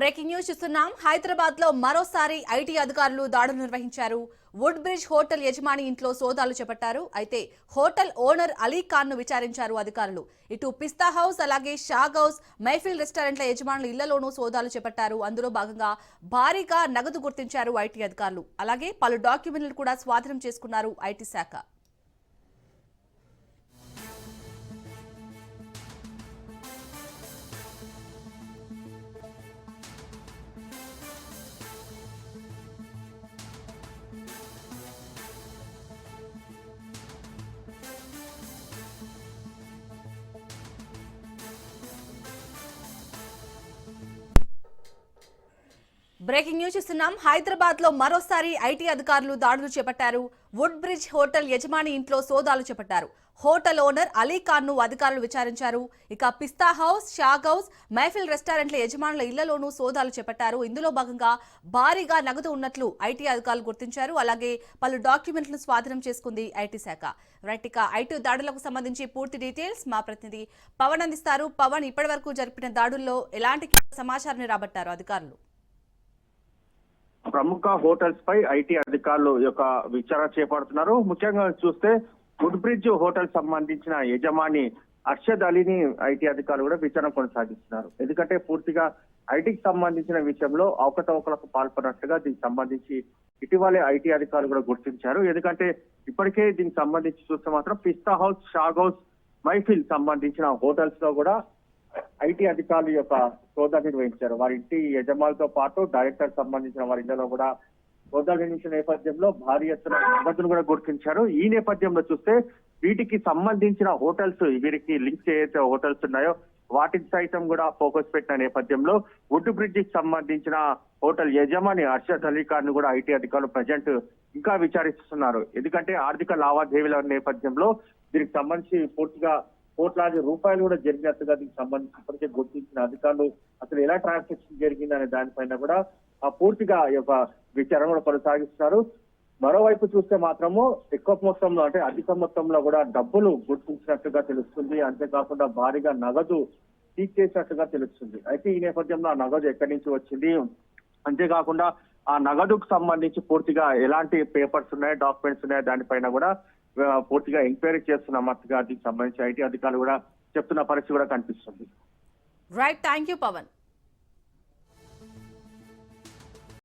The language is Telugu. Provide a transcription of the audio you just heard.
బ్రేకింగ్ న్యూస్ చూస్తున్నాం. హైదరాబాద్లో మరోసారి ఐటీ అధికారులు దాడులు నిర్వహించారు. వుడ్ బ్రిడ్జ్ హోటల్ యజమాని ఇంట్లో సోదాలు చేపట్టారు. అయితే హోటల్ ఓనర్ అలీ ఖాన్ను విచారించారు అధికారులు. ఇటు పిస్తా హౌస్ అలాగే షాగ్ హౌస్ మైఫిల్ రెస్టారెంట్ల యజమానుల ఇళ్ళలోనూ సోదాలు చేపట్టారు. అందులో భాగంగా భారీగా నగదు గుర్తించారు ఐటీ అధికారులు. అలాగే పలు డాక్యుమెంట్లు కూడా స్వాధీనం చేసుకున్నారు ఐటీ శాఖ. బ్రేకింగ్ న్యూస్ చూస్తున్నాం. హైదరాబాద్లో మరోసారి ఐటీ అధికారులు దాడులు చేపట్టారు. వుడ్ బ్రిడ్జ్ హోటల్ యజమాని ఇంట్లో సోదాలు చేపట్టారు. హోటల్ ఓనర్ అలీ ఖాన్ను అధికారులు విచారించారు. ఇక పిస్తా హౌస్ షాగ్ హౌస్ మైఫిల్ రెస్టారెంట్ల యజమానుల ఇళ్ళలోనూ సోదాలు చేపట్టారు. ఇందులో భాగంగా భారీగా నగదు ఉన్నట్లు ఐటీ అధికారులు గుర్తించారు. అలాగే పలు డాక్యుమెంట్లను స్వాధీనం చేసుకుంది ఐటీ శాఖ. రైట్ ఇక ఐటీ దాడులకు సంబంధించి పూర్తి డీటెయిల్స్ మా ప్రతినిధి పవన్ అందిస్తారు. పవన్ ఇప్పటివరకు జరిపిన దాడుల్లో ఎలాంటి సమాచారాన్ని రాబట్టారు అధికారులు? ప్రముఖ హోటల్స్ పై ఐటీ అధికారులు యొక్క విచారణ చేపడుతున్నారు. ముఖ్యంగా చూస్తే వుడ్ బ్రిడ్జ్ హోటల్ సంబంధించిన యజమాని అర్షద్ అలీని ఐటీ అధికారులు కూడా విచారణ కొనసాగిస్తున్నారు. ఎందుకంటే పూర్తిగా ఐటీకి సంబంధించిన విషయంలో అవకతవకలకు పాల్పడినట్టుగా దీనికి సంబంధించి ఇటీవలే ఐటీ అధికారులు కూడా గుర్తించారు. ఎందుకంటే ఇప్పటికే దీనికి సంబంధించి చూస్తే మాత్రం పిస్తా హౌస్ షాగ్ హౌస్ మైఫిల్ సంబంధించిన హోటల్స్లో కూడా ఐటీ అధికారులు యొక్క శోధ నిర్వహించారు. వారి ఇంటి యజమానులతో పాటు డైరెక్టర్ సంబంధించిన వారి ఇళ్ళలో కూడా శోధ నిర్వహించిన నేపథ్యంలో భారీ ఎత్తున నగదును కూడా గుర్తించారు. ఈ నేపథ్యంలో చూస్తే వీటికి సంబంధించిన హోటల్స్ వీరికి లింక్ ఏదైతే హోటల్స్ ఉన్నాయో వాటికి సైతం కూడా ఫోకస్ పెట్టిన నేపథ్యంలో వుడ్ బ్రిడ్జికి సంబంధించిన హోటల్ యజమాని అర్షద్ అలీ ఖాన్ను కూడా ఐటీ అధికారులు ప్రజెంట్ ఇంకా విచారిస్తున్నారు. ఎందుకంటే ఆర్థిక లావాదేవీల నేపథ్యంలో దీనికి సంబంధించి పూర్తిగా కోట్లాది రూపాయలు కూడా జరిగినట్టుగా దీనికి సంబంధించి ఇప్పటికే గుర్తించిన అధికారులు అసలు ఎలా ట్రాన్సాక్షన్ జరిగింది అనే దానిపైన కూడా ఆ పూర్తిగా ఈ యొక్క విచారణ కూడా కొనసాగిస్తున్నారు. మరోవైపు చూస్తే మాత్రము ఎక్కువ మొత్తంలో అంటే అధిక మొత్తంలో కూడా డబ్బులు గుర్తించినట్టుగా తెలుస్తుంది. అంతేకాకుండా భారీగా నగదు సీజ్ చేసినట్టుగా తెలుస్తుంది. అయితే ఈ నేపథ్యంలో ఆ నగదు ఎక్కడి నుంచి వచ్చింది? అంతేకాకుండా ఆ నగదుకు సంబంధించి పూర్తిగా ఎలాంటి పేపర్స్ ఉన్నాయి డాక్యుమెంట్స్ ఉన్నాయి దానిపైన కూడా పూర్తిగా ఎంక్వైరీ చేస్తున్నట్టుగా దీనికి సంబంధించి ఐటీ అధికారులు కూడా చెప్తున్న పరిస్థితి కూడా కనిపిస్తుంది. Right thank you Pawan